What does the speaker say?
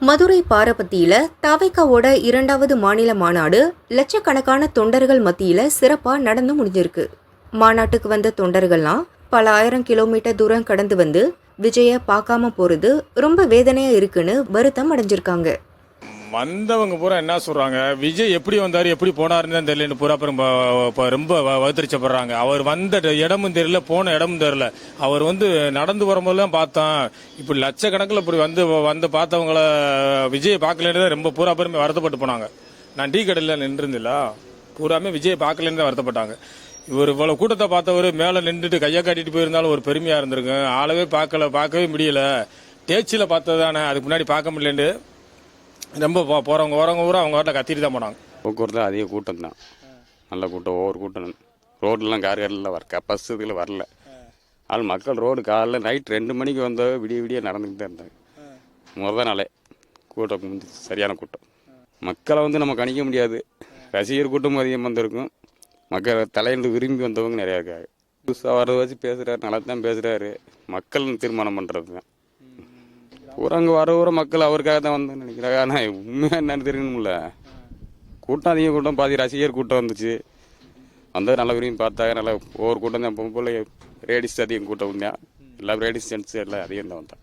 மதுரை பாரபத்தியில தவைக்காவோட இரண்டாவது மாநில மாநாடு லட்சக்கணக்கான தொண்டர்கள் மத்தியில சிறப்பா நடந்து முடிஞ்சிருக்கு. மாநாட்டுக்கு வந்த தொண்டர்கள்லாம் பல ஆயிரம் கிலோமீட்டர் தூரம் கடந்து வந்து விஜய பார்க்காம போறது ரொம்ப வேதனையா இருக்குன்னு வருத்தம் அடைஞ்சிருக்காங்க. வந்தவங்க பூரா என்ன சொல்றாங்க? விஜய் எப்படி வந்தாரு எப்படி போனாருன்னு தான் தெரியல. பூரா அப்புறம் ரொம்ப வ- அவர் வந்த ட- இடமும் தெரியல போன இடமும் தெரியல. அவர் வந்து நடந்து வரும்போதெல்லாம் பார்த்தோம் இப்படி லட்சக்கணக்கில் இப்படி வந்து வந்து பார்த்தவங்கள விஜயை பார்க்கலன்னு தான் ரொம்ப பூரா பேருமே வருத்தப்பட்டு போனாங்க. நான் டீ கடையில் நின்றுருந்தில்ல பூராமே விஜயை பார்க்கலன்னு தான் வருத்தப்பட்டாங்க. இவர் இவ்வளவு கூட்டத்தை பார்த்தவர் மேலே நின்றுட்டு கையை காட்டிட்டு போயிருந்தாலும் ஒரு பெருமையா இருந்திருக்கும். ஆளவே பார்க்கல பார்க்கவே முடியல. தேச்சியில் பார்த்தது தானே அதுக்கு முன்னாடி பார்க்க முடியலன்னு. ரொம்ப போ- போகிறவங்க வரவங்க பூரா அவங்க வீட்டில் கத்திட்டு தான் போனாங்க. போக்குவரத்து அதிக கூட்டம் தான். நல்ல கூட்டம் ஒவ்வொரு கூட்டம். ரோட்லாம் கார் காரில் வர பஸ் இதில் வரல. ஆனால் மக்கள் ரோடு காலைல நைட் ரெண்டு மணிக்கு வந்த விடிய விடிய நடந்துக்கிட்டு தான் இருந்தாங்க. முத நாளே கூட்டம் முந்தி சரியான கூட்டம். மக்களை வந்து நம்ம கணிக்க முடியாது. ரசிகர் கூட்டமும் அதிகம் வந்திருக்கும். மக்கள் தலையிட்டு விரும்பி வந்தவங்க நிறையா இருக்காங்க. புதுசாக வரத வச்சு பேசுகிறாரு நல்லா தான் பேசுகிறாரு மக்கள் தீர்மானம் பண்ணுறது தான் பூரா அங்கே வர வர மக்கள் அவருக்காக தான் வந்து நினைக்கிறாங்க ஆனால் உண்மையாக என்னன்னு தெரியணும்ல. கூட்டம் அதிக கூட்டம் பாதி ரசிகர் கூட்டம் வந்துச்சு. வந்தது நல்ல விரும்பி பார்த்தாங்க. நல்லா ஒவ்வொரு கூட்டம் தான் பொம்பளை லேடிஸ் அதிகம் கூட்டம் உண்மையாக எல்லா லேடிஸ் ஜென்ட்ஸ் எல்லாம் அதிகம் தான் வந்தாங்க.